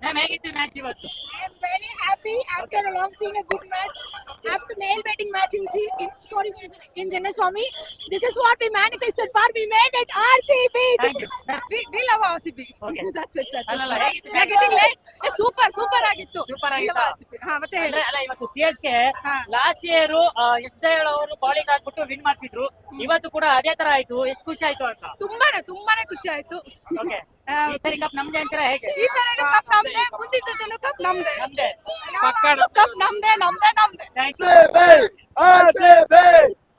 ನಮ್ಮ ಹೇಗಿತ್ತು ಮ್ಯಾಚ್ ಇವತ್ತು? Very happy after long seen a good match after nail batting match in C in sorry in Chinnaswamy this is what we manifested for we made it R C B we love R C B that's it that's it negative light super super ಆಗಿತ್ತು. Super ಆಗಿತ್ತು. ಹಾ ಮತ್ತೆ ಹೇಳಿ. ಅಲ್ಲ ಇವತ್ತು C S K last year ಎಷ್ಟೇ ಅವರು bowling ಹಾಕ್ಬಿಟ್ಟು ವಿನ್ ಮಾಡ್ಸಿದ್ರು. ಇವತ್ತು ಕೂಡ ಅದೇ ತರ ಆಯ್ತು. ಎಷ್ಟು ಖುಷಿ ಆಯ್ತು ಅಂತ? ತುಂಬಾನೇ ತುಂಬಾನೇ ಖುಷಿ ಆಯ್ತು. ಓಕೆ ಈ ಸರಿ ಕಪ್ ನಮ್ದೇ ಅಂತೀರಾ ಹೇಗೆ? ಈ ಸರಿ ಕಪ್ ನಮ್ದೇ ಮುಂದಿನ ಸತಿನೂ ಕಪ್ ನಮ್ದೇ. ನಮ್ದೇ. ಕಪ್ ನಮ್ದೇ. ನಮ್ದೇ ನಮ್ದೇ thank you RCB,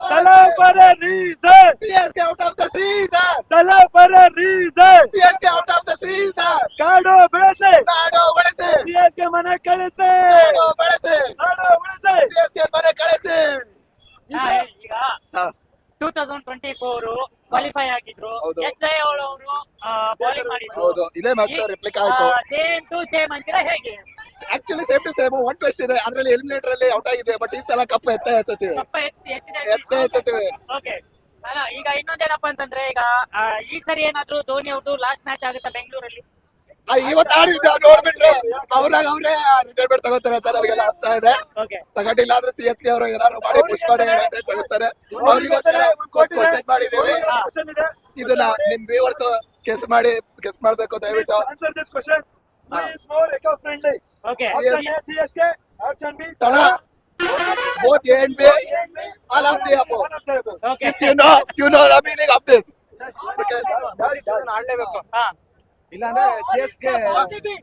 Tala for a reason. CSK out of the season. Tala for a reason. CSK out of the season. ಕಾಡು ಬೆಳೆಸಿ. ನಾಡು ಉಳಿಸಿ CSK ಮನೆ ಕಳಿಸಿ. ನಾಡು ಬೆಳೆಸಿ. ನಾಡು ಉಳಿಸಿ CSK ಮನೆ ಕಳಿಸಿ. ಈಗ. Two thousand twenty four qualify ಆಗಿದ್ರು. ಹೌದು. ಎಸ್ ದಯಾಳ್ ಅವರು ಬೌಲಿಂಗ್ ಮಾಡಿದ್ರು. ಹೌದು. ಇದೇ ಮ್ಯಾಚ್ ರಿಪ್ಲಿಕ್ ಆಯ್ತು. ಸೇಮ್ ಟು ಸೇಮ್ ಅಂತೀರಾ ಹೇಗೆ? Actually same to same one twist ಇದೆ. ಅದ್ರಲ್ಲಿ ಎಲಿಮಿನೇಟರ್ ಅಲ್ಲಿ ಔಟ್ ಆಗಿದೆ ಬಟ್ ಈ ಸಲ ಕಪ್ ಎತ್ತ ಎತ್ತತೀವಿ ಕಪ್ಪ ಎತ್ತಿ ಎತ್ತ ಎತ್ತತೀವಿ ಓಕೆ ಅಲ್ಲ ಈಗ ಇನ್ನೊಂದೇನಪ್ಪ ಅಂತಂದ್ರೆ ಈಗ ಆ, ಈ ಸರಿ ಏನಾದ್ರು ಧೋನಿ ಅವ್ರದ್ದು ಲಾಸ್ಟ್ ಮ್ಯಾಚ್ ಆಗುತ್ತಾ ಬೆಂಗಳೂರಲ್ಲಿ? ಇವತ್ತು ಆಡಿದ್ದೆ ನೋಡ್ಬಿಟ್ರೆ ಅವ್ರಾಗ ಅವರೇ ರಿಟೈರ್ಮೆಂಟ್ ತಗೋತಾರೆ ಅಂತ ನಮಗೆಲ್ಲ ಅನಿಸ್ತಾ ಇದೆ. ತಗೊಂಡಿಲ್ಲ ಅಂದ್ರೆ ಸಿ ಎಚ್ ಕೆ ಅವರು ಏನಾದ್ರು ಮಾಡಿ ಪುಷ್ ಮಾಡಿ ತಗೋತಾರೆ ಅವ್ರಿಗೋಸ್ಕರ ಕ್ವಶನ್ ಮಾಡಿದೀವಿ. ಇದನ್ನ ನಿಮ್ ವ್ಯೂವರ್ಸ್ ಕೆಸ್ ಮಾಡಿ ಗೆಸ್ ಮಾಡ್ಬೇಕು ದಯವಿಟ್ಟು. ತಳ both A and B. All of the above. Okay if you know you know the meaning of this. Okay. ಆಡ್ಲೇಬೇಕು. ಹಾ. ಇಲ್ಲಾಂದ್ರೆ ಸಿ ಎಸ್ ಕೆ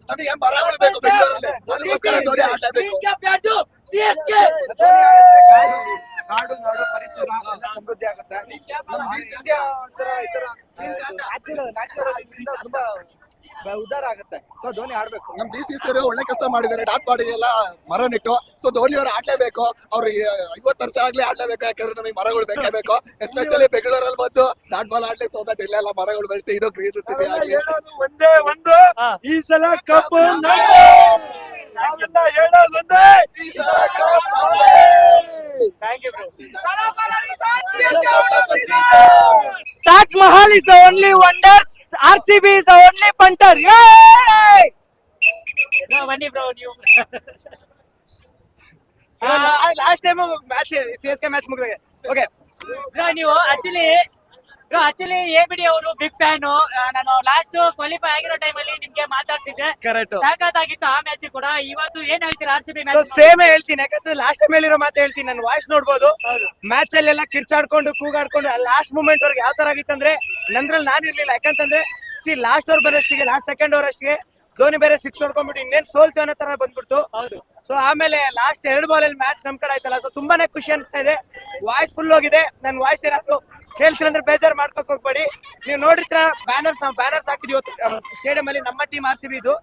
ನಮಗೆ ಮರಗಳು ಬೇಕು ಬೆಂಗಳೂರಲ್ಲಿ? ಅದಕ್ಕೋಸ್ಕರ ಧೋನಿ ಆಡಲೇಬೇಕು ಕಾಡು ನಾಡು ಪರಿಸರ ಎಲ್ಲ ಸಮೃದ್ಧಿ ಆಗುತ್ತೆ. ನಮ್ಮ ಇಂಡಿಯಾ ಒಂಥರ ಈ ತರ ನ್ಯಾಚುರಲ್ ನ್ಯಾಚುರಲ್ ಇದರಿಂದ ತುಂಬಾ ಉದ್ದಾರ ಉದ್ಧಾರ ಆಗುತ್ತೆ. ಸೊ ಧೋನಿ ಆಡ್ಬೇಕು. ನಮ್ ಡಿ ಸಿ ಅವರು ಒಳ್ಳೆ ಕೆಲಸ ಮಾಡಿದ್ದಾರೆ ಡಾಟ್ ಬಾಡಿ ಎಲ್ಲ ಮರ ನೆಟ್ಟು ಸೊ ಧೋನಿ ಅವರು ಆಡ್ಲೇಬೇಕು. ಅವ್ರಿಗೆ ಐವತ್ತು ವರ್ಷ ಆಗ್ಲಿ ಆಡ್ಲೇಬೇಕು. ಯಾಕಂದ್ರೆ ನಮಗೆ ಮರಗಳು ಬೇಕೇ ಬೇಕು ಎಸ್ಪೆಷಲಿ ಬೆಂಗಳೂರಲ್ಲಿ ಬಂದು ಡಾಟ್ ಬಾಲ್ ಆಡ್ಲಿಕ್ಕೆ ಹೋದಾಗ ದಟ್ ಇಲ್ಲೆಲ್ಲ ಮರಗಳು ಬೆಳೆಸಿ ಇರೋ ಗ್ರೀನ್ ಸಿಟಿ ಆಗಿ ಹೇಳೋದು ಒಂದೇ ಒಂದು. ಈ ಸಲ ಕಪ್ ನಾವೆಲ್ಲ ಹೇಳೋದು ಒಂದೇ ಈ ಸಲ cup thank you is only punter wonder. RCB is the only punter. Yay! ಬನ್ನಿ ಬ್ರೋ ನೀವು last time match C S K match ಮುಗಿದಾಗ okay ನೀವು actually actually A B D ಅವರು ಬಿಗ್ ಫ್ಯಾನ್ ನಾನು ಲಾಸ್ಟ್ ಕ್ವಾಲಿಫೈ ಆಗಿರೋ ಟೈಮಲ್ಲಿ ನಿಮ್ಗೆ ಮಾತಾಡ್ತಿದ್ದೆ. Correct ಸಾಕಾಗಿತ್ತು ಆ match ಕೂಡ. ಇವತ್ತು ಏನ್ ಹೇಳ್ತೀರಾ R C B so same ಹೇಳ್ತೀನಿ. ಯಾಕಂದ್ರೆ ಲಾಸ್ಟ್ ಟೈಮ್ ಹೇಳಿರೋ ಮಾತು ಹೇಳ್ತೀನಿ. ನನ್ನ ವಾಯ್ಸ್ ನೋಡ್ಬೋದು. ಮ್ಯಾಚ್ ಅಲ್ಲೆಲ್ಲ ಕಿರ್ಚಾಡ್ಕೊಂಡು ಕೂಗಾಡ್ಕೊಂಡು ಲಾಸ್ಟ್ ಮೂಮೆಂಟ್ ವರ್ಗೆ ಯಾವ ತರ ಆಗಿತ್ತಂದ್ರೆ ನಂದ್ರಲ್ಲಿ ನಾನು ಇರ್ಲಿಲ್ಲ ಯಾಕಂತಂದ್ರೆ ಸಿ ಲಾಸ್ಟ್ ಓವರ್ ಬರೋಷ್ಟಿಗೆ ಲಾಸ್ಟ್ ಸೆಕೆಂಡ್ ಓವರ್ ಅಷ್ಟಿಗೆ ಧೋನಿ ಬೇರೆ ಸಿಕ್ಸ್ ಹೊಡ್ಕೊಂಡ್ಬಿಟ್ಟು ಇನ್ನೇನ್ ಸೋಲ್ತೀವಿ ಅನ್ನೋ ತರ ಬಂದ್ಬಿಡ್ತು. ಹೌದು. ಸೊ ಆಮೇಲೆ ಲಾಸ್ಟ್ ಎರಡು ಬಾಲ್ ಅಲ್ಲಿ ಮ್ಯಾಚ್ ನಮ್ ಕಡೆ ಆಯ್ತಲ್ಲ ಸೊ ತುಂಬಾನೇ ಖುಷಿ ಅನಿಸ್ತಾ ಇದೆ. ವಾಯ್ಸ್ ಫುಲ್ ಹೋಗಿದೆ. ನನ್ ವಾಯ್ಸ್ ಏನಾದ್ರು ಕೇಳಿಸಿಲ್ಲ ಅಂದ್ರೆ ಬೇಜಾರ್ ಮಾಡ್ಕೊಕ್ ಹೋಗ್ಬೇಡಿ. ನೀವು ನೋಡಿದ್ರ ಬ್ಯಾನರ್ಸ್ ನಾವು ಬ್ಯಾನರ್ಸ್ ಹಾಕಿದ್ವಿ ಸ್ಟೇಡಿಯಂ ಅಲ್ಲಿ ನಮ್ಮ ಟೀಮ್ ಆರ್ ಸಿ ಬಿ ಇದು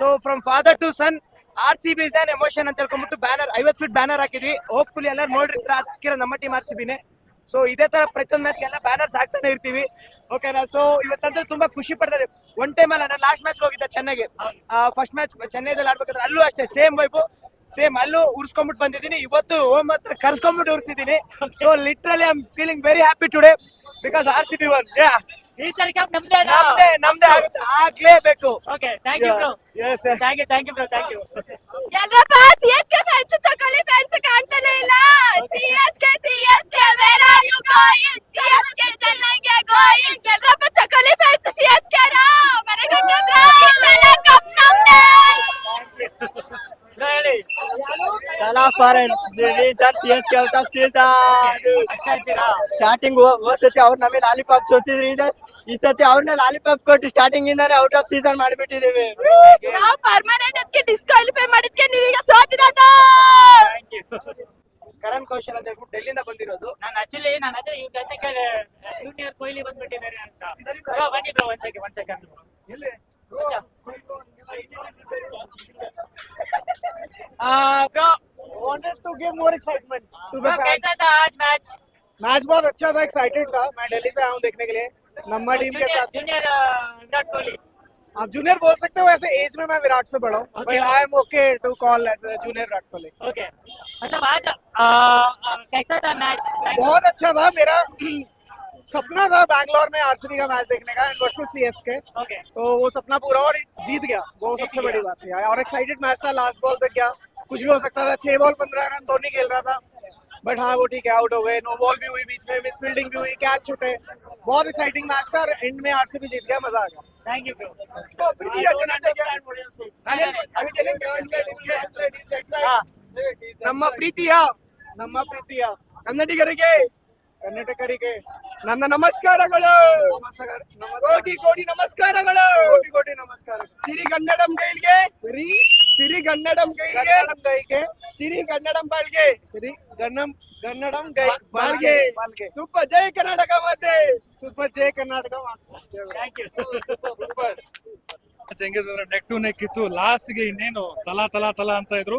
so from father to son R C B son emotion ಅಂತ ಹೇಳ್ಕೊಂಡ್ಬಿಟ್ಟು ಬ್ಯಾನರ್ ಐವತ್ ಫೀಟ್ ಬ್ಯಾನರ್ ಹಾಕಿದ್ವಿ. ಹೋಪ್ಫುಲ್ ಎಲ್ಲರೂ ನೋಡಿರ್ತೀರ ಅದು ಹಾಕಿರೋ ನಮ್ಮ ಟೀಮ್ ಆರ್ ಸಿ ಬಿನೇ ಸೊ ಇದೇ ತರ ಪ್ರತಿಯೊಂದು ಮ್ಯಾಚ್ ಎಲ್ಲ ಬ್ಯಾನರ್ಸ್ ಹಾಕ್ತಾನೆ ಇರ್ತೀವಿ. ಓಕೆನಾ ಸೊ ಇವತ್ತಂದ್ರೆ ತುಂಬಾ ಖುಷಿ ಪಡ್ತಾರೆ ಒನ್ ಟೈಮ್ ಅಲ್ಲ ನಾನು ಲಾಸ್ಟ್ ಮ್ಯಾಚ್ ಹೋಗಿದ್ದೆ ಚೆನ್ನೈಗೆ. ಫಸ್ಟ್ ಮ್ಯಾಚ್ ಚೆನ್ನೈದಲ್ಲಿ ಆಡ್ಬೇಕಾದ್ರೆ ಅಲ್ಲೂ ಅಷ್ಟೇ ಸೇಮ್ ವೈಬು ಸೇಮ್ ಅಲ್ಲೂ ಉರ್ಸ್ಕೊಂಡ್ಬಿಟ್ಟು ಬಂದಿದ್ದೀನಿ. ಇವತ್ತು ಓಮ್ ಹತ್ರ ಕರ್ಸ್ಕೊಂಡ್ಬಿಟ್ಟು ಉರ್ಸಿದ್ದೀನಿ. So literally I am feeling very happy today because R C B won ಈ ಸರಿ ಕಪ್ ನಮ್ದೇ ನಮ್ದೇ ನಮ್ದೇ ಆಗುತ್ತೆ. ಆಗ್ಲೇಬೇಕು. Okay thank you bro yes thank you thank you bro thank you ಎಲ್ರಪ್ಪ fans S K fans ಚಕೋಲಿ ಫ್ಯಾನ್ಸ್ ಕಾಣ್ತಾನೆ ಇಲ್ಲ. C S K C S K where are you going C S K ಚೆನ್ನೈಗೆ going ಎಲ್ರಪ್ಪ ಚಕೋಲಿ fans C S K ರಾ ಮನೆಗೆ ಹೊಂಟೋದ್ರ ಇದೆಲ್ಲ cup ನಮ್ದೇ ಹೇಳಿ ಕಲಾ for a reason C S K out of season starting ಹೋದ್ ಸತಿ ಅವ್ರು ನಮಗೆ ಲಾಲಿಪಾಪ್ ಸೋತಿದ್ರು ಈ ಸತಿ ಅವ್ರನ್ನ ಲಾಲಿಪಾಪ್ ಕೊಟ್ಟು ಸ್ಟಾರ್ಟಿಂಗ್ ಇಂದಾನೆ ಔಟ್ ಆಫ್ ಸೀಸನ್ ಮಾಡಿಬಿಟ್ಟಿದೀವಿ ನಾವು ಪರ್ಮನೆಂಟ್ ಅದಕ್ಕೆ ಡಿಸ್ಕ್ವಾಲಿಫೈ ಮಾಡಿದ್ಕೆ ನೀವೀಗ ನಾನು ಆಕ್ಚುಲಿ ನಾನು ಅದೇ ಇವ್ರ ಜೊತೆ ಕೇಳಿದೆ ಜೂನಿಯರ್ ಕೊಹ್ಲಿ ಬಂದ್ಬಿಟ್ಟಿದ್ದಾರೆ ಅಂತ ಬ್ರೋ ಬನ್ನಿ ಬ್ರೋ ಒಂದ್ ಸೆಕೆಂಡ್ ಒಂದ್ second bro wanted to give more excitement to the bro fans. कैसा था आज मैच मैच बहुत अच्छा था एक्साइटेड था मैं दिल्ली से आया हूँ देखने के लिए नम्मा टीम के साथ जूनियर विराट कोहली आप जूनियर बोल सकते हो वैसे एज में मैं विराट से बड़ा हूँ but Okay. I am okay to call as junior Virat Kohli okay मतलब आज आ, आ, कैसा था मैच बहुत अच्छा था मेरा सपना था बैंगलोर में आरसीबी का मैच देखने का वर्सेस सीएसके ओके तो वो सपना पूरा और जीत गया वो सबसे बड़ी बात थी और एक्साइटेड मैच था लास्ट बॉल पे क्या कुछ भी हो सकता था छह बॉल पंद्रह रन धोनी खेल रहा था बट हाँ वो ठीक है आउट हो गए नो बॉल भी हुई बीच में मिस फील्डिंग भी हुई कैच छूटे बहुत एक्साइटिंग मैच था और एंड में आरसीबी जीत गया मजा आ गया थैंक यू ब्रो ನಮ್ಮ ಪ್ರೀತಿಯ ನಮ್ಮ ಪ್ರೀತಿಯ ಕನ್ನಡಿಗರಿಗೆ ಕನ್ನಡಕರಿಗೆ ನನ್ನ ನಮಸ್ಕಾರಗಳು. ಕೋಟಿ ಕೋಟಿ ನಮಸ್ಕಾರಗಳು. ಕೋಟಿ ಕೋಟಿ ನಮಸ್ಕಾರ ಸಿರಿಗನ್ನಡಂ ಕೈಗೆ ಸಿರಿ ಸಿರಿಗನ್ನಡಂ ಕೈಗೆ ಕೈಗೆ ಸಿರಿಗನ್ನಡಂ ಬಾಳ್ಗೆ ಸಿರಿ ಗನ್ನಂ ಕನ್ನಡಂ ಗೈ ಬಾಳ್ಗೆ. ಬಾಳ್ಗೆ. ಸೂಪರ್ ಜೈ ಕರ್ನಾಟಕ ಮಾತೆ. ಸೂಪರ್ ಜೈ ಕರ್ನಾಟಕ ಥ್ಯಾಂಕ್ ಯು ಹೆಂಗಿದ್ರೆ ನೆಕ್ ಟು ನೆಕ್ ಇತ್ತು. ಲಾಸ್ಟ್ಗೆ ಇನ್ನೇನು ತಲಾ ತಲಾ ತಲಾ ಅಂತ ಇದ್ರು.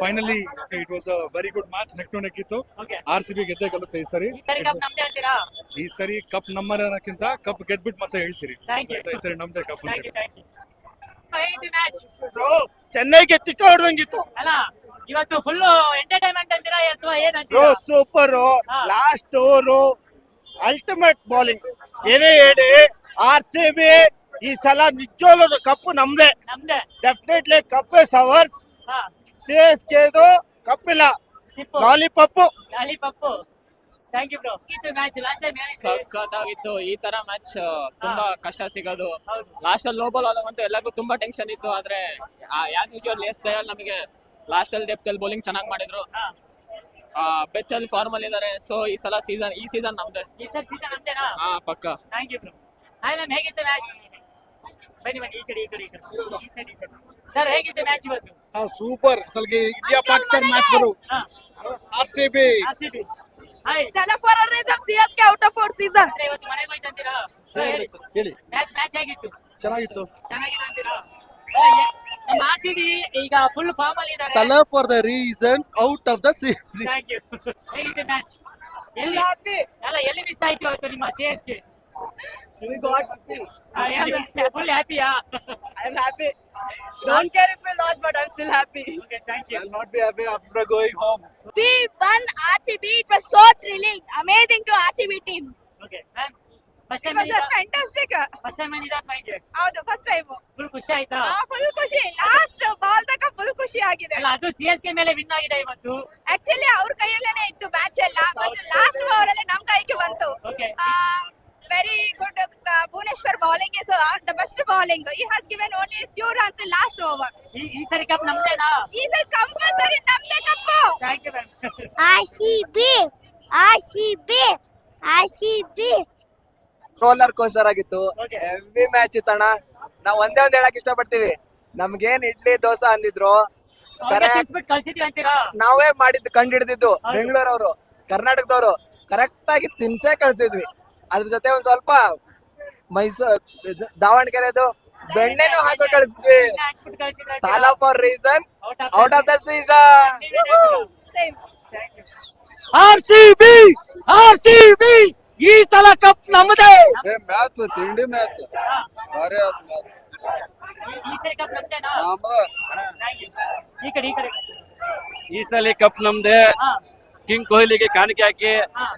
Finally it was a very good match neck to neck ಇತ್ತು. ಓಕೆ ಆರ್ ಸಿ ಬಿ ಗೆದ್ದೆ ಗೆಲ್ಲುತ್ತೆ ಈ ಸರಿ. ಈ ಸರಿ ಕಪ್ ಅಂತೀರಾ? ಕಪ್ ನಮ್ಮನೆ ಅನ್ನೋಕ್ಕಿಂತ ಕಪ್ ಗೆದ್ಬಿಟ್ಟು ಮತ್ತೆ ಹೇಳ್ತೀರಿ. ಈ ಸರಿ ನಮ್ದೇ cup Chennai you thank you ಹೇಗಿತ್ತು ಮ್ಯಾಚ್ ಚೆನ್ನೈಗೆ ತಿಕ್ಕ ಹೊಡೆದಂಗಿತ್ತು. ಇವತ್ತು ಫುಲ್ ಎಂಟರ್ಟೈನ್ಮೆಂಟ್ ಅಂತೀರಾ ಅಥವಾ ಏನ್ bro super last over ultimate bowling ಏನೇ ಹೇಳಿ ಆರ್ ಸಿ ಬಿ ಈ ಸಲ ನಿಜವಾಗ್ಲೂ ಕಪ್ಪು ನಮ್ದೇ. ನಮ್ದೇ. ಡೆಫಿನೆಟ್ಲಿ ಕಪ್ ಸವರ್ಸ್ ಹಾ. ಸಿ ಎಸ್ ಕೆದು ಕಪ್ಪಿಲ್ಲ lollipop lollipop thank you bro ಇದು ಮ್ಯಾಚ್ ಲಾಸ್ಟ್ ಟೈಮ್ ಸಖತ್ತಾಗಿತ್ತು. ಈ ತರ ಮ್ಯಾಚ್ ತುಂಬಾ ಕಷ್ಟ ಸಿಗೋದು. ಲಾಸ್ಟ್ ಅಲ್ಲಿ ಲೋಬಲ್ ಆದಾಗಂತೂ ಎಲ್ಲರಿಗೂ ತುಂಬಾ ಟೆನ್ಷನ್ ಇತ್ತು. ಆದ್ರೆ ಯಾಸ್ ಯೂಶುವಲ್ ಎಸ್ ದಯಾಲ್ ನಮಗೆ ಲಾಸ್ಟ್ ಅಲ್ಲಿ ಡೆಪ್ತ್ ಅಲ್ಲಿ ಬೌಲಿಂಗ್ ಚೆನ್ನಾಗಿ ಮಾಡಿದ್ರು. ಬೆಚ್ ಅಲ್ಲಿ ಫಾರ್ಮ್ ಅಲ್ಲಿ ಇದಾರೆ. ಸೊ ಈ ಸಲ ಸೀಸನ್ ಈ ಸೀಸನ್ ನಮ್ದೆ. ಈ ಸಲ ಸೀಸನ್ ನಮ್ದೇನಾ? ಹಾ ಪಕ್ಕ. Thank you bro hi ma'am ಹೇಗಿತ್ತು ಮ್ಯಾಚ್ ಬನ್ನಿ ಬನ್ನಿ ಈ ಕಡೆ ಈ ಕಡೆ ಈ ಕಡೆ. ಈ ಸೈಡ್ ಈ ಸೈಡ್ ಸರ್ ಹೇಗಿತ್ತು ಮ್ಯಾಚ್ ಇವತ್ತು? ಸೂಪರ್ ಅಸಲ್ಗೆ ಇಂಡಿಯಾ ಪಾಕಿಸ್ತಾನ ಮ್ಯಾಚ್ ಬರು ಹಾ. R C B R C B hi Tell us for a reason CSK out of four season. ಅಂದ್ರೆ ಇವತ್ತು ಮನೆಗೆ ಹೋಯ್ತು ಅಂತೀರಾ ಹೇಳಿ. ಮ್ಯಾಚ್ ಮ್ಯಾಚ್ ಹೇಗಿತ್ತು? ಚೆನ್ನಾಗಿತ್ತು. ಚೆನ್ನಾಗಿದೆ ಅಂತೀರಾ? ನಮ್ಮ ಆರ್ ಸಿ ಬಿ ಈಗ ಫುಲ್ ಫಾರ್ಮ್ ಅಲ್ಲಿ ಇದ್ದಾರೆ. Tala for the reason out of the C thank you ಹೇಗಿತ್ತು ಮ್ಯಾಚ್ ಎಲ್ಲಿ? ಅಲ್ಲ ಎಲ್ಲಿ ಮಿಸ್ ಆಯ್ತು ಇವತ್ತು ನಿಮ್ಮ ಸಿ ಎಸ್ ಗೆ full ಹ್ಯಾಪಿಯಾ I am happy don't care if we lose but I am still happy okay thank you I'll not be happy after going home. We won RCB. It was so thrilling. Amazing to RCB team. Okay ma'am first It time was a fantastic. First time ಬಂದಿದ್ದ ಅಥವಾ ಹಿಂಗೆ ಹೌದು first time full ಖುಷಿ ಆಯ್ತಾ? Full ಖುಷಿ. Last ball ತನಕ full ಖುಷಿ ಆಗಿದೆ. ಅಲ್ಲ ಅದು ಸಿ ಎಸ್ ಕೆ ಮೇಲೆ ವಿನ್ ಆಗಿದೆ ಇವತ್ತು. ಆಕ್ಚುಲಿ ಅವ್ರ ಕೈಯಲ್ಲೇನೆ ಇತ್ತು ಮ್ಯಾಚ್ ಎಲ್ಲ ಬಟ್ ಲಾಸ್ಟ್ ಓವರ್ ಅಲ್ಲಿ ನಮ್ ಕೈಗೆ ಬಂತು. Okay. Very good Bhuvneshwar bowling is the best bowling ಈ has given only few runs last over ಈ ಈ ಸರಿ ಕಪ್ ನಮ್ದೇನಾ? ಈ ಸಲ ಕಂಪಲ್ಸರಿ ನಮ್ದೇ cup thank you ma'am RCB RCB RCB roller coaster ಆಗಿತ್ತು. Okay. ಹೆವಿ ಮ್ಯಾಚ್ ಇತ್ತಣ್ಣ ನಾವ್ ಒಂದೇ ಒಂದ್ ಹೇಳಕ್ ಇಷ್ಟಪಡ್ತೀವಿ. ನಮ್ಗೇನ್ ಇಡ್ಲಿ ದೋಸೆ ಅಂದಿದ್ರು. ಕರೆ- ತಿನ್ಸ್ಬಿಟ್ಟು ಕಳ್ಸಿದೀವಿ ಅಂತೀರಾ? ನಾವೇ ಮಾಡಿದ್ ಕಂಡು ಹಿಡಿದಿದ್ದು. ಹೌದು. ಬೆಂಗಳೂರವರು ಕರ್ನಾಟಕದವರು. ಕರೆಕ್ಟ್ ಆಗಿ ತಿನ್ಸೇ ಕಳ್ಸಿದ್ವಿ. ಅದ್ರ ಜೊತೆ ಒಂದ್ ಸ್ವಲ್ಪ ಮೈಸೂರ್ ದಾವಣಗೆರೆದು ಬೆಣ್ಣೆನೂ ಹಾಕಿ ಕಳಿಸಿದ್ವಿ. ಹಾಕ್ಬಿಟ್ಟು Thala for reason out of the season same R C B R C B ಈ ಸಲ ಕಪ್ ನಮ್ಮದೇ ಮ್ಯಾಚ್ ತಿಂಡಿ ಮ್ಯಾಚ್ ಭಾರಿ ಆದ ಮ್ಯಾಚ್ ಈ ಸಲ ಕಪ್ ನಮ್ದೆ. ಕಿಂಗ್ ಕೊಹ್ಲಿಗೆ ಕಾಣಿಕೆ ಹಾಕಿ.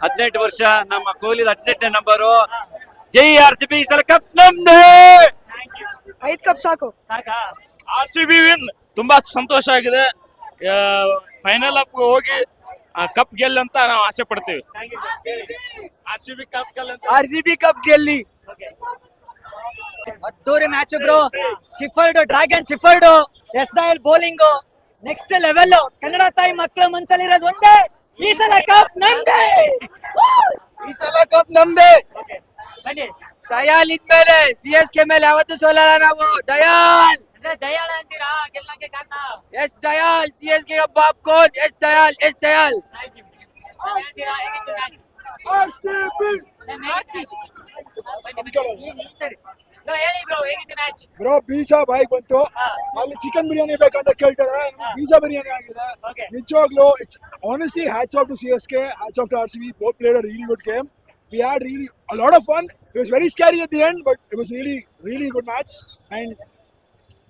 ಹದಿನೆಂಟು ವರ್ಷ ನಮ್ಮ ಕೊಹ್ಲಿ ಹದಿನೆಂಟನೇ ನಂಬರು. ಜೈ ಆರ್ ಸಿ ಬಿ ಈ ಸಲ ಕಪ್ ನಮ್ದು! ಥ್ಯಾಂಕ್ ಯು ಐದ್ ಕಪ್ ಸಾಕು. ಸಾಕಾ? ಆರ್ ಸಿ ಬಿ ವಿನ್ ತುಂಬಾ ಸಂತೋಷ ಆಗಿದೆ. ಫೈನಲ್ ಅಪ್ ಹೋಗಿ ಕಪ್ ಗೆಲ್ಲಂತ ನಾವು ಆಸೆ ಪಡ್ತೀವಿ. Thank you R C B cup ಗೆಲ್ಲಂತ. R C B cup ಗೆಲ್ಲಿ. ಅದ್ದೂರಿ match bro. Shepherd dragon Shepherd S bowling next level Kannada ತಾಯಿ ಮಕ್ಕಳ ಮನ್ಸಲ್ಲಿರೋದು ಒಂದೇ. ಈ ಸಲ ಕಪ್ ನಮ್ದೇ ಈ ಸಲ ಕಪ್ ನಮ್ದೇ ಓಕೆ ಬನ್ನಿ ದಯಾಲ್ ಇದ್ಮೇಲೆ ಸಿ ಎಸ್ ಕೆ ಮೇಲೆ ಯಾವತ್ತೂ ಸೋಲಲ್ಲ ನಾವು ದಯಾಲ್ ಅಂದ್ರೆ ದಯಾಳ ಅಂತೀರಾ ಗೆಲ್ಲಕ್ಕೆ ಕಾರಣ S Dayal C S K Bob coach S Dayal S Dayal thank you ಹೇಳ್ತೀರಾ ಹೇಗಿತ್ತು ಮ್ಯಾಚ್ ಆರ್ ಸಿ ಬಿ ಹೇಳಿ ಬ್ರೋ ಹೇಗಿತ್ತು ಮ್ಯಾಚ್ ಬ್ರೋ ಬೀಜ ಬಾಯಿಗೆ ಬಂತು ಅಲ್ಲಿ ಚಿಕನ್ ಬಿರಿಯಾನಿ ಬೇಕಂತ ಕೇಳ್ತಾರೆ. ಬೀಜ ಬಿರಿಯಾನಿ ಆಗಿದೆ. ನಿಜವಾಗ್ಲೂ it's honestly hats off to C S K hats off to R C B both played a really good game we had really a lot of fun it was very scary at the end but it was really really good match and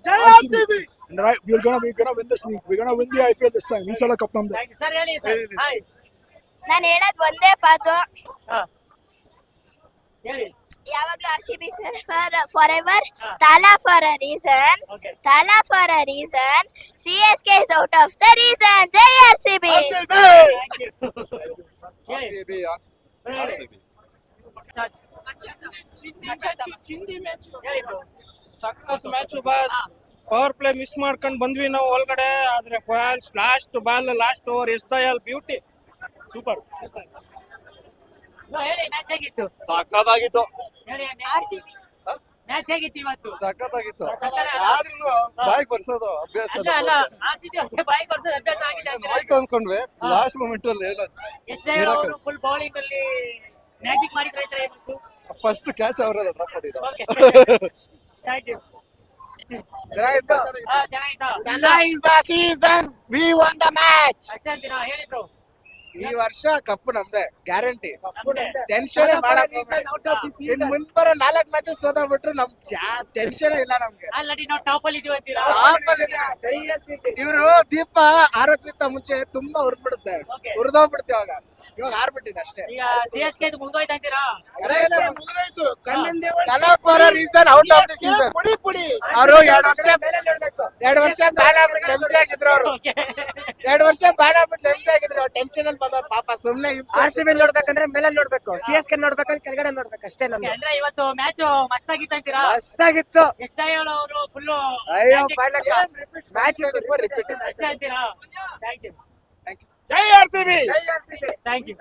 RCB. And right, we're gonna we're gonna win this league. We're gonna win the IPL this time. ಈ ಸಲ cup ನಮ್ದು sir ಹೇಳಿ sir ನಾನು ಹೇಳೋದು ಒಂದೇ ಪಾತು. ಹೇಳಿ. ಯಾವಾಗ್ಲೂ R C B for for ever Thala for a reason okay Thala for a reason C S K is out of the reason Jai R C B thank you ಹೇಳಿ ಹೇಳಿ. ಚಾಚ್. ಹೇಳಿ bro. ಸಕ್ಕತ್ match boss power play miss ಮಾಡ್ಕೊಂಡ್ ಬಂದ್ವಿ ನಾವು ಒಳಗಡೆ. ಆದ್ರೆ falls last ball last over S Dayal beauty super bro, ಹೇಳಿ ಮ್ಯಾಚ್ ಆಗಿತ್ತು ಸಖತ್ತಾಗಿತ್ತು. ಮ್ಯಾಚ್ ಹೇಗಿತ್ತು ಇವತ್ತು? ಸಖತ್ತಾಗಿತ್ತು. ಆದ್ರೂ ಬಾಯ್ ಬರ್ಸೋದು ಅಭ್ಯಾಸ ಅಲ್ಲ ಅಲ್ಲ ಆರ್ ಸಿ ಬಿ ಅವ್ರಿಗೆ ಬಾಯಿ ಕೊಡ್ಸೋದು ಅಭ್ಯಾಸ ಆಗಿದೆ ಅಂತ ಬೈಕ್ ಅನ್ಕೊಂಡ್ವಿ ಲಾಸ್ಟ್ ಮೂಮೆಂಟ್ ಅಲ್ಲಿ ಏನೋ ಎಷ್ಟೇ ಅವರು ಫುಲ್ ಬೌಲಿಂಗ್ ಅಲ್ಲಿ ಮ್ಯಾಜಿಕ್ ಮಾಡಿದ್ರೆ ಇದ್ರೆ ಇವತ್ತು ಫಸ್ಟ್ ಕ್ಯಾಚ್ ಅವರೆಲ್ಲ ಡ್ರಾಪ್ ಮಾಡಿದ್ರು ಥ್ಯಾಂಕ್ ಯು ಚೆನ್ನಾಗಿತ್ತು? ಹಾ season we won the match ಅಷ್ಟೇ ಅಂತೀರಾ ಹೇಳಿ ಬ್ರೋ ಈ ವರ್ಷ ಕಪ್ ನಮ್ದೆ ಗ್ಯಾರಂಟಿ. ಟೆನ್ಷನ್ ಮಾಡಕ್ ಇನ್ ಮುಂದ್ ಬರೋ ನಾಲ್ಕ್ ಮ್ಯಾಚಸ್ ಸೋತಾಗ್ಬಿಟ್ರು ನಮ್ ಟೆನ್ಷನ್ ಇಲ್ಲ ನಮ್ಗೆ. ಇವ್ರು ನಾವು ಟಾಪ್ ಅಲ್ಲಿ ಇದೀವಿ ಅಂತೀರಾ? ಇವರು ದೀಪ ಆರೋಗ್ಯಕ್ಕಿಂತ ಮುಂಚೆ ತುಂಬಾ ಉರ್ದ್ಬಿಡುತ್ತೆ. Okay. ಉರ್ದೋಗ್ಬಿಡ್ತೀವಿ ಇವಾಗ ಇವಾಗ ಆರ್ಬಿಟ್ಟಿದೆ ಅಷ್ಟೇ. ಅಂತೀರಾ? Reason out of the season ಅವರು ಎರಡು ವರ್ಷ ಎರಡು ವರ್ಷ ಬ್ಯಾನ್ ಆಗ್ಬಿಟ್ಟು ನೆಮ್ಮದಿ ಆಗಿದ್ರು ಅವರು. ಎರಡ್ ವರ್ಷ ಬ್ಯಾನ್ ಆಗ್ಬಿಟ್ಟು ನೆಮ್ಮದಿ ಆಗಿದ್ರು ಟೆನ್ಷನ್ ಅಲ್ಲಿ ಬಂದವ್ರು ಪಾಪ ಸುಮ್ನೆ ಆರ್ ಸಿ ಬಿ ನೋಡ್ಬೇಕಂದ್ರೆ ಮೇಲೆ ನೋಡ್ಬೇಕು. ಸಿ ಎಸ್ ಕೆ ನೋಡ್ಬೇಕಂದ್ರೆ ಕೆಳಗಡೆ ನೋಡ್ಬೇಕು ಅಷ್ಟೇ ನಮ್ಗೆ ಅಂದ್ರೆ ಇವತ್ತು ಮ್ಯಾಚ್ ಮಸ್ತಾಗಿತ್ತು ಅಂತೀರಾ? ಮಸ್ತಾಗಿತ್ತು. ಎಷ್ಟ ಅವರು ಫುಲ್ ಅಯ್ಯೋ ಪಾಂಡಕ ಮ್ಯಾಚ್ ರಿಪೀಟ್ ಅಷ್ಟೇ ಅಂತೀರಾ? Thank you Jai R C B thank you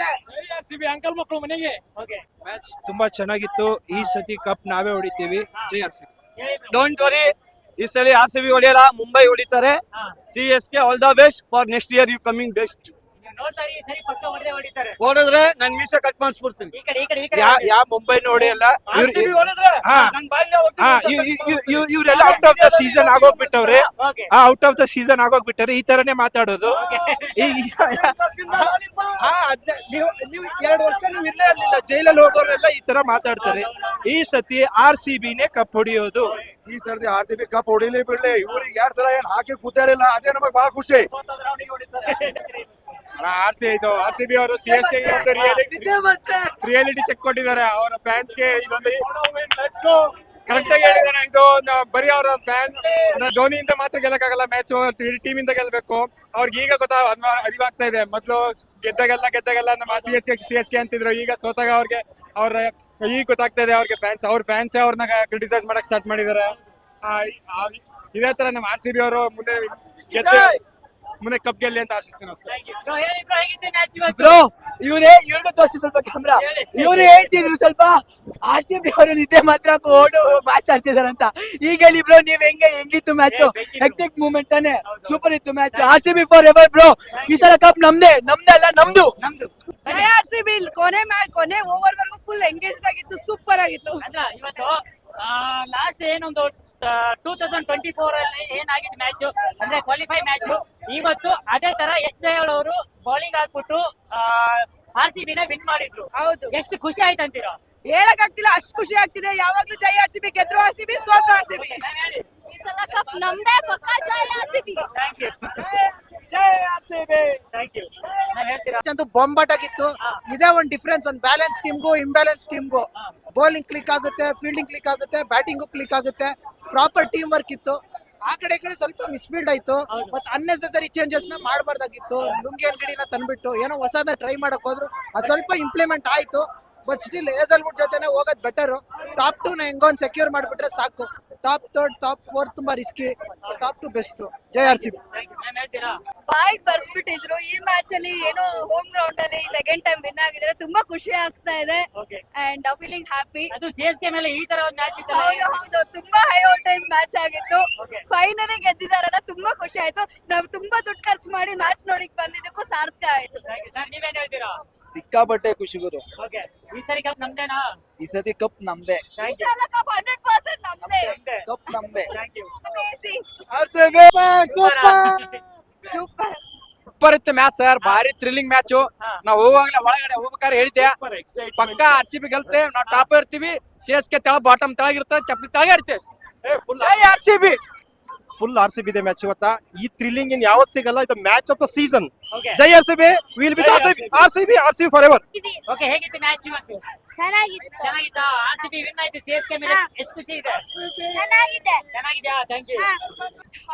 Jai R C B uncle ಮಕ್ಕಳು ಮನೆಗೆ. ಓಕೆ ಮ್ಯಾಚ್ ತುಂಬಾ ಚೆನ್ನಾಗಿತ್ತು. ಈ ಸತಿ ಕಪ್ ನಾವೇ ಹೊಡಿತೀವಿ. ಜೈ ಆರ್ ಸಿ ಹೇಳಿ ಡೋಂಟ್ ವರಿ ಈ ಸಲ ಆರ್ ಸಿ ಬಿ ಹೊಡೆಯಲ್ಲ ಮುಂಬೈ ಹೊಡಿತಾರೆ. ಹಾ. C S K all the best for next year you coming best ಹೊಡೆದ್ರೆ ನನ್ ಮೀಸ ಕಟ್ ಮಾಡಿಸ್ಬಿಡ್ತೀನಿ. ಯಾವ ಮುಂಬೈ ನೋಡಿ ಎಲ್ಲ ಇವ್ರೆಲ್ಲ ಔಟ್ ಆಫ್ ದ ಸೀಸನ್ ಆಗೋಗ್ಬಿಟ್ಟವ್ರೆ. ಔಟ್ ಆಫ್ ದ ಸೀಸನ್ ಆಗೋಗ್ಬಿಟ್ಟವ್ರೆ. ಈ ತರನೇ ಮಾತಾಡೋದು. ಈ- ಹಾ ಅದ್ನ- ನೀವು ನೀವು ಎರಡು ವರ್ಷ ನೀವು ಇರ್ಲೇ ಇರಲಿಲ್ಲ. ಜೈಲಲ್ಲಿ ಹೋಗೋರೆಲ್ಲ ಈ ತರ ಮಾತಾಡ್ತಾರೆ. ಈ ಸತಿ ಆರ್ ಸಿ ಬಿನೇ ಕಪ್ ಹೊಡಿಯೋದು. ಈ ಸರ್ತಿ ಆರ್ ಸಿ ಬಿ ಕಪ್ ಹೊಡಿಲಿ ಬಿಡ್ಲಿ. ಇವ್ರಿಗೆ ಎರಡ್ ಸಲ ಏನ್ ಹಾಕಿ ಕೂತಾರಿಲ್ಲ ಅದೇ ನಮಗ್ ಬಹಳ ಖುಷಿ. ಆರ್ ಸಿ ಇದು ಆರ್ ಸಿ ಬಿ ಅವರು ಸಿ ಎಸ್ ಕೆ ಒಂದು ರಿಯಾಲಿಟಿ ರಿಯಾಲಿಟಿ ಚೆಕ್ ಕೊಟ್ಟಿದ್ದಾರೆ. ಅವರ ಫ್ಯಾನ್ಸ್ಗೆ ಇದೊಂದು ಕರೆಕ್ಟ್ ಆಗಿ ಹೇಳಿದಾರೆ ಇದು ಬರೀ ಅವರ ಫ್ಯಾನ್ ಧೋನಿಯಿಂದ ಮಾತ್ರ ಗೆಲ್ಲಕ್ಕಾಗಲ್ಲ ಮ್ಯಾಚ್ ಟೀಮ್ ಇಂದ ಗೆಲ್ಬೇಕು. ಅವ್ರಿಗೆ ಈಗ ಗೊತ್ತಾ ಅರಿವಾಗ್ತಾ ಇದೆ. ಮೊದ್ಲು ಗೆದ್ದಾಗೆಲ್ಲ ಗೆದ್ದಾಗೆಲ್ಲ ನಮ್ಮ C S K C S K ಅಂತಿದ್ರು. ಈಗ ಸೋತಾಗ ಅವ್ರಿಗೆ ಅವ್ರ ಈಗ ಗೊತ್ತಾಗ್ತಾ ಇದೆ ಅವ್ರಿಗೆ ಫ್ಯಾನ್ಸ್ ಅವ್ರ ಫ್ಯಾನ್ಸ್ ಅವ್ರನ್ನ ಕ್ರಿಟಿಸೈಸ್ ಮಾಡಕ್ ಸ್ಟಾರ್ಟ್ ಮಾಡಿದ್ದಾರೆ. ಇದೇ ತರ ನಮ್ಮ ಆರ್ ಸಿ ಬಿ ಅವರು ಮುಂದೆ ಗೆದ್ದು ಮುಂದೆ ಕಪ್ ಗೆಲ್ಲಿ ಅಂತ ಆಶಿಸ್ತೀನಿ ಅಷ್ಟೇ. ಬ್ರೋ ಇವರೇ ಹೇಳ್ದ ತೋರಿಸಿ ಸ್ವಲ್ಪ ಕ್ಯಾಮ್ರಾ ಇವ್ರು ಹೇಳ್ತಿದ್ರು ಸ್ವಲ್ಪ ಆರ್ ಸಿ ಬಿ ಅವರು ನಿದ್ದೆ ಮಾತ್ರ ಓಡು ಮ್ಯಾಚ್ ಆಡ್ತಿದಾರಂತ ಈಗ ಹೇಳಿ ಬ್ರೋ ನೀವ್ ಹೆಂಗೆ ಹೆಂಗಿತ್ತು ಮ್ಯಾಚ್ ಎಕ್ಟಿಕ್. ಮೂಮೆಂಟ್ ತಾನೆ. ಸೂಪರ್ ಇತ್ತು match R C B for ever bro. ಈ ಸಲ ಕಪ್ ನಮ್ದೇ ನಮ್ದೇ ಅಲ್ಲ ನಮ್ದು. ಆರ್ ಸಿ ಬಿ ಕೊನೆ ಮ್ಯಾಚ್ ಕೊನೆ ಓವರ್ ವರ್ಗು ಫುಲ್ ಎಂಗೇಜ್ ಆಗಿತ್ತು ಸೂಪರ್ ಆಗಿತ್ತು. ಲಾಸ್ಟ್ ಏನೊಂದು ಟೂ ತೌಸಂಡ್ ಟ್ವೆಂಟಿ ಫೋರ್ ಅಲ್ಲಿ ಏನಾಗಿದೆ ಮ್ಯಾಚ್ ಅಂದ್ರೆ ಕ್ವಾಲಿಫೈ ಮ್ಯಾಚ್ ಇವತ್ತು ಅದೇ ತರ ಎಸ್ ದಯಾಳ್ ಅವರು ಬೌಲಿಂಗ್ ಹಾಕ್ಬಿಟ್ಟು ಆರ್ ಸಿ ಬಿನ ವಿನ್ ಮಾಡಿದ್ರು. ಹೌದು. ಎಷ್ಟು ಖುಷಿ ಆಯ್ತು ಅಂತೀರೋ? ಹೇಳಕ್ ಆಗ್ತಿಲ್ಲ ಅಷ್ಟು ಖುಷಿ ಆಗ್ತಿದೆ. ಯಾವಾಗ್ಲೂ ಜೈ ಆರ್ ಸಿ ಬಿ ಗೆದ್ರು ಆರ್ ಸಿ ಬಿ ಸೋತ್ರು ಆರ್ ಸಿ ಬಿ ಈ ಸಲ ಕಪ್ ನಮ್ದೇ ಪಕ್ಕ ಜೈ R C B thank you ಅಂತೂ ಬೊಂಬಾಟ್ ಆಗಿತ್ತು ಹಾ. ಇದೇ ಒಂದು ಡಿಫ್ರೆನ್ಸ್ ಒಂದು ಬ್ಯಾಲೆನ್ಸ್ ಟೀಮ್ಗೂ ಇಂಬ್ಯಾಲೆನ್ಸ್ ಟೀಮ್ಗೂ ಬೌಲಿಂಗ್ ಕ್ಲಿಕ್ ಆಗುತ್ತೆ ಫೀಲ್ಡಿಂಗ್ ಕ್ಲಿಕ್ ಆಗುತ್ತೆ ಬ್ಯಾಟಿಂಗು ಕ್ಲಿಕ್ ಆಗುತ್ತೆ. ಪ್ರಾಪರ್ ಟೀಮ್ ವರ್ಕ್ ಇತ್ತು. ಆ ಕಡೆ ಈ ಕಡೆ ಸ್ವಲ್ಪ ಮಿಸ್ಫೀಲ್ಡ್ ಆಯ್ತು. ಮತ್ತೆ ಅನ್ನೆಸೆಸರಿ ಚೇಂಜಸ್ನ ಮಾಡಬಾರ್ದಾಗಿತ್ತು. ಲುಂಗಿ ಅಂಗಡಿನ ತಂದ್ಬಿಟ್ಟು ಏನೋ ಹೊಸದ ಟ್ರೈ ಮಾಡಕ್ ಹೋದ್ರು. ಅದು ಸ್ವಲ್ಪ ಇಂಪ್ಲಿಮೆಂಟ್ ಆಯ್ತು. ಬಟ್ ಸ್ಟಿಲ್ ಏಸಲ್ವುಡ್ ಜೊತೆನೆ ಹೋಗೋದ್ ಬೆಟರ್ ಟಾಪ್ ಟು ನ ಹೆಂಗೊಂದ್ ಸೆಕ್ಯೂರ್ ಮಾಡ್ಬಿಟ್ರೆ ಸಾಕು. ಟಾಪ್ ಥರ್ಡ್ ಟಾಪ್ ಫೋರ್ ತುಂಬಾ ರಿಸ್ಕಿ ಟಾಪ್ ಟು ಬೆಸ್ಟ್ ಜೈ ಆರ್ ಸಿ ಬಾಯ್ ಬರ್ಸ್ಬಿಟ್ಟಿದ್ರು. ಈ ಮ್ಯಾಚ್ ಅಲ್ಲಿ ಏನೋ ಹೋಮ್ ಗ್ರೌಂಡ್ ಅಲ್ಲಿ ಸೆಕೆಂಡ್ ಟೈಮ್ ವಿನ್ ಆಗಿದ್ರೆ ತುಂಬಾ ಖುಷಿ ಆಗ್ತಾ ಇದೆ. ಅಂಡ್ ಫೀಲಿಂಗ್ ಹ್ಯಾಪಿ ಮೇಲೆ ಈ ತರ ಒಂದು ಮ್ಯಾಚ್ ಇತ್ತಲ್ಲ? ಹೌದು ಹೌದು. ತುಂಬಾ ಹೈ ವೋಲ್ಟೇಜ್ ಮ್ಯಾಚ್ ಆಗಿತ್ತು. ಫೈನಲಿ ಗೆದ್ದಿದಾರಲ್ಲ ತುಂಬಾ ಖುಷಿ ಆಯ್ತು. ನಾವ್ ತುಂಬಾ ದುಡ್ಡು ಖರ್ಚು ಮಾಡಿ ಮ್ಯಾಚ್ ನೋಡಿಕ್ ಬಂದಿದ್ದಕ್ಕೂ ಸಾರ್ಥಕ ಆಯ್ತು. ಥ್ಯಾಂಕ್ ಯು ಸರ್ ನೀವೇನ್ ಹೇಳ್ತೀರಾ? ಸಿಕ್ಕಾಪಟ್ಟೆ ಖುಷಿ ಗುರು. ಓಕೆ ಈ ಸರಿ ಕಪ್ ನಮ್ದೇನಾ? ಈ ಸತಿ ಕಪ್ ನಮ್ದೇ. ಥ್ಯಾಂಕ್ ಯು ಸಲ ಕಪ್ ಹಂಡ್ರೆಡ್ ಪರ್ಸೆಂಟ್ ನಮ್ದೇ. Super super. ಇತ್ತು ಮ್ಯಾಚ್ ಸರ್ ಭಾರಿ ಥ್ರಿಲ್ಲಿಂಗ್ ಮ್ಯಾಚ್. ನಾವು ಹೋಗುವಾಗಲೇ ಒಳಗಡೆ ಹೋಗ್ಬೇಕಾದ್ರೆ ಹೇಳಿದ್ದೆ. ಪಕ್ಕ ಆರ್ ಸಿ ಬಿ ಗೆಲ್ತೆ ನಾವು ಟಾಪ್ ಇರ್ತೀವಿ. ಸಿ ಎಸ್ ಕೆ ತೆಳ ಬಾಟಮ್ ತೆಳಗಿರ್ತದೆ ಚಪ್ಪಲಿ ತೆಳಗೆ ಇರ್ತೀವಿ. R C B full R C B ಇದೆ ಮ್ಯಾಚ್ ಇವತ್ತ? ಈ ಥ್ರಿಲ್ಲಿಂಗ್ ಇನ್ ಯಾವತ್ ಸಿಗಲ್ಲ ಇದು match of the season Jai R C B will be R C B R C B R C forever okay ಹೇಗಿತ್ತು ಮ್ಯಾಚ್ ಇವತ್ತು? ಚೆನ್ನಾಗಿತ್ತು. ಚೆನ್ನಾಗಿತ್ತು? ಆರ್ ಸಿ ಬಿ ವಿನ್ ಆಯ್ತು ಸಿ ಎಸ್ ಕೆ ಮೇಲೆ ಎಷ್ಟು ಖುಷಿ ಇದೆ? ಚೆನ್ನಾಗಿದೆ. ಚೆನ್ನಾಗಿದ್ಯಾ? Thank you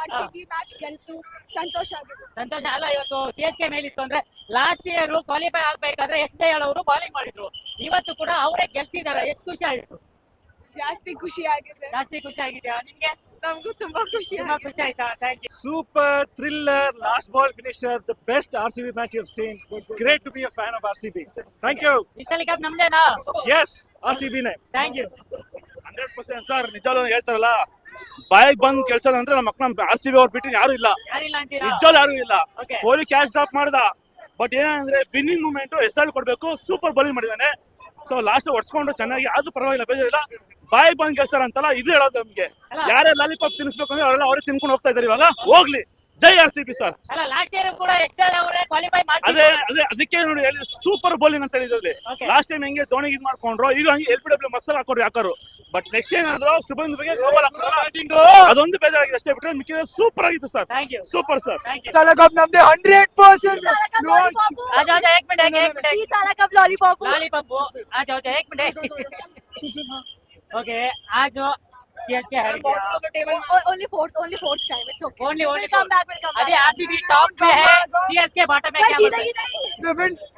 R C B match ಗೆಲ್ತು ಸಂತೋಷ ಆಗಿದೆ. ಸಂತೋಷ ಅಲ್ಲ ಇವತ್ತು ಸಿ ಎಸ್ ಕೆ ಮೇಲಿತ್ತು ಅಂದ್ರೆ ಲಾಸ್ಟ್ ಇಯರ್ ಕ್ವಾಲಿಫೈ ಆಗ್ಬೇಕಾದ್ರೆ ಎಸ್ ದಯಾಳ್ ಅವರು ಬೌಲಿಂಗ್ ಮಾಡಿದ್ರು. ಇವತ್ತು ಕೂಡ ಅವರೇ ಗೆಲ್ಸಿದಾರೆ ಎಷ್ಟು ಖುಷಿ ಆಯ್ತು. ಜಾಸ್ತಿ ಖುಷಿ ಆಗಿದೆ. ಜಾಸ್ತಿ ಖುಷಿ ಆಗಿದೆಯಾ? ನಿಮ್ಗೆ? ನಮಗೂ ತುಂಬಾ ಖುಷಿ ತುಂಬಾ ಖುಷಿ ಆಯ್ತಾ? Thank you Super thriller, last ball finisher, the best RCB match you've seen. Great to be a fan of RCB. Thank you ಈ ಸಲ ಕಪ್ ನಮ್ದೇನಾ? Yes, RCB ನೇ. Thank you hundred percent sir ನಿಜವಾಗ್ಲೂ ಹೇಳ್ತಾರಲ್ಲ ಬಾಯಿಗೆ ಬಂದ್ ಕೆಲಸ ಅಂದ್ರೆ ನಮ್ಮ ಮಕ್ಕಳ ಆರ್ ಸಿ ಬಿ ಅವ್ರು ಬಿಟ್ಟು ಯಾರು ಇಲ್ಲ. ಯಾರಿಲ್ಲ ಅಂತೀರಾ? ಯಾರು ಇಲ್ಲ. Okay. ಕೊಹ್ಲಿ ಕ್ಯಾಚ್ ಡ್ರಾಪ್ ಮಾಡ್ದ. ಬಟ್ ಏನಂದ್ರೆ ವಿನ್ನಿಂಗ್ ಮೂಮೆಂಟ್ ಎಸ್ಟಾಲ್ ಕೊಡ್ಬೇಕು? ಸೂಪರ್ ಬೌಲಿಂಗ್ ಮಾಡಿದಾನೆ ಸೊ ಲಾಸ್ಟ್ ಹೊಡ್ಸ್ಕೊಂಡು ಚೆನ್ನಾಗಿ ಅದು ಪರವಾಗಿಲ್ಲ ಬೇಜಾರಿಲ್ಲ. ಬಾಯಿ ಬಂದ್ ಗೆಲ್ಸಾರ ಅಂತಲ್ಲ ಇದು ಹೇಳೋದು ನಮ್ಗೆ. ಯಾರೇ ಲಾಲಿಪಾಪ್ ತಿನ್ಸ್ಬೇಕು ಅಂದ್ರೆ ಅವರೆಲ್ಲ ಅವ್ರೇ ತಿನ್ಕೊಂಡು ಹೋಗ್ತಾ ಇದಾರೆ ಇವಾಗ. ಹೋಗ್ಲಿ. ಜೈ ಆರ್ ಸಿ ಬಿ ಸರ್. ಅದೇ ಅದೇ ಅದಕ್ಕೆ ನೋಡಿ ಹೇಳಿ ಸೂಪರ್ ಬೌಲಿಂಗ್ ಅಂತ ಹೇಳಿದ್ರಲ್ಲಿ. ಲಾಸ್ಟ್ ಟೈಮ್ ಹೆಂಗೆ ಧೋನಿ ಇದ್ ಮಾಡ್ಕೊಂಡ್ರು ಈಗ ಹಂಗೆ ಎಲ್ ಪಿ ಡಬ್ಲ್ಯೂ ಮಕ್ಸಲ್ ಹಾಕೋರು ಯಾಕಾರು? ಬಟ್ ನೆಕ್ಸ್ಟ್ ಏನಾದ್ರು ಸುಬಂದ್ ಬಗ್ಗೆ ಗ್ಲೋಬಲ್ ಹಾಕೋರು ಅದೊಂದು ಬೇಜಾರಾಗಿದೆ ಅಷ್ಟೇ ಬಿಟ್ರೆ ಮಿಕ್ಕಿದ್ರೆ ಸೂಪರ್ ಆಗಿತ್ತು ಸರ್. ಸೂಪರ್ ಸರ್ ಕಲಕಪ್ ನಮ್ದು ಹಂಡ್ರೆಡ್ ಪರ್ಸೆಂಟ್ ಲಾಲಿಪಾಪ್ ಲಾಲಿಪಾಪ್ ಆಜಾ ಆಜಾ ಏಕ್ ಮಿನಿಟ್ मिनट ओके आज सीएसके हार गया only fourth only fourth time it's okay only only come back will come अभी आरसीबी टॉप पे है सीएसके बॉटम में क्या जीतेगी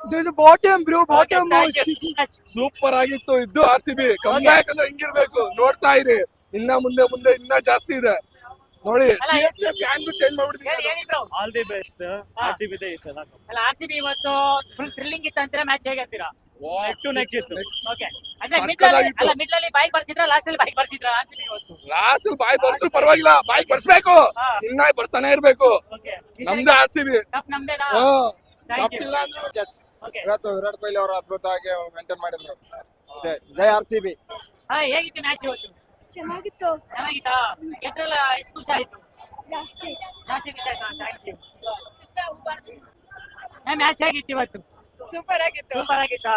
बोलते bottom bro Okay, thank you. Super ಆಗಿತ್ತು ಇದು R C B come back ಅಂದ್ರೆ ಹಿಂಗಿರ್ಬೇಕು ನೋಡ್ತಾ ಇರಿ ಇನ್ನ ಮುಂದೆ ಮುಂದೆ ಇನ್ನ ಜಾಸ್ತಿ ಇದೆ ನೋಡಿ ಅಲ್ಲ, ಸಿ ಚೇಂಜ್ ಮಾಡ್ಬಿಡ್ತೀನಿ ಹೇಳಿ all the best R C B ಇದೆ ಈ ಸಲ. ಅಲ್ಲ ಆರ್ಸಿಬಿ ಇವತ್ತು ಫುಲ್ ಥ್ರಿಲ್ಲಿಂಗ್ ಇತ್ತು ಅಂತೀರಾ ಮ್ಯಾಚ್ ಹೇಗೆ ಅಂತೀರಾ? ನೆಕ್ ಟು ನೆಕ್ ಇತ್ತು. ಓಕೆ ಅಂದ್ರೆ ಮಿಡ್ಲ್ ಅಲ್ಲ ಮಿಡ್ಲ್ ಅಲ್ಲಿ ಬೈಕ್ ಬರ್ಸಿದ್ರ ಲಾಸ್ಟ್ ಅಲ್ಲಿ ಬೈಕ್ ಬರ್ಸಿದ್ರ ಆರ್ಸಿಬಿ ಇವತ್ತು? ಲಾಸ್ಟ್ ಬಾಯ್ ಬರ್ಸ್ರು ಪರವಾಗಿಲ್ಲ. ಬೈಕ್ ಬರ್ಸ್ಬೇಕು. ಇನ್ನ ಬರ್ಸ್ತಾನೆ ಇರ್ಬೇಕು. ನಮ್ದೇ ಆರ್ ಸಿ ಬಿ ನಮ್ದೇನಾ. ಇಲ್ಲ ಅಂದ್ರೆ ಓಕೆ ಇವತ್ತು ವಿರಾಟ್ ಕೊಹ್ಲಿ ಅವರು ಅದ್ಭುತವಾಗಿ ಮೇಂಟೈನ್ ಮಾಡಿದ್ರು. ಅಷ್ಟೇ. ಜೈ ಆರ್ ಸಿ ಬಿ ಹಾ ಹೇಗಿತ್ತು ಮ್ಯಾಚ್ ಇವತ್ತು? ಚೆನ್ನಾಗಿತ್ತು. ಚೆನ್ನಾಗಿತ್ತಾ? ಗೆದ್ರಲ್ಲ ಎಷ್ಟು ಖುಷಿ ಆಯ್ತು? ಜಾಸ್ತಿ. ಜಾಸ್ತಿ ಖುಷಿ ಆಯ್ತಾ? Thank you. ಮ್ಯಾಚ್ ಆಗಿತ್ತು ಇವತ್ತು? ಸೂಪರ್ ಆಗಿತ್ತು. ಸೂಪರ್ ಆಗಿತ್ತಾ?